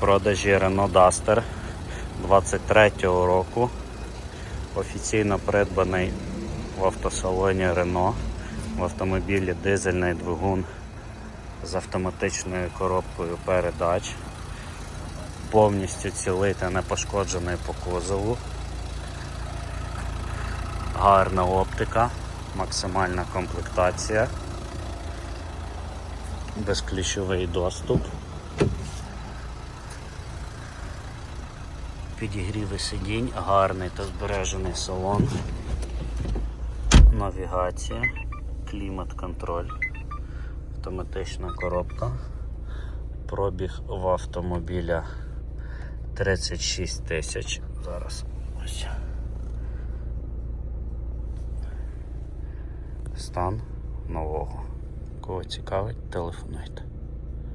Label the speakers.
Speaker 1: продажі Renault Duster 23-го року. Офіційно придбаний в автосалоні Renault. В автомобілі дизельний двигун з автоматичною коробкою передач. Повністю цілий та не пошкоджений по кузову. Гарна оптика, максимальна комплектація, безключовий доступ. Підігріви сидінь, гарний та збережений салон, навігація, клімат-контроль, автоматична коробка, пробіг в автомобіля 36 тисяч. Зараз ось. Стан нового. Кого цікавить, телефонуйте.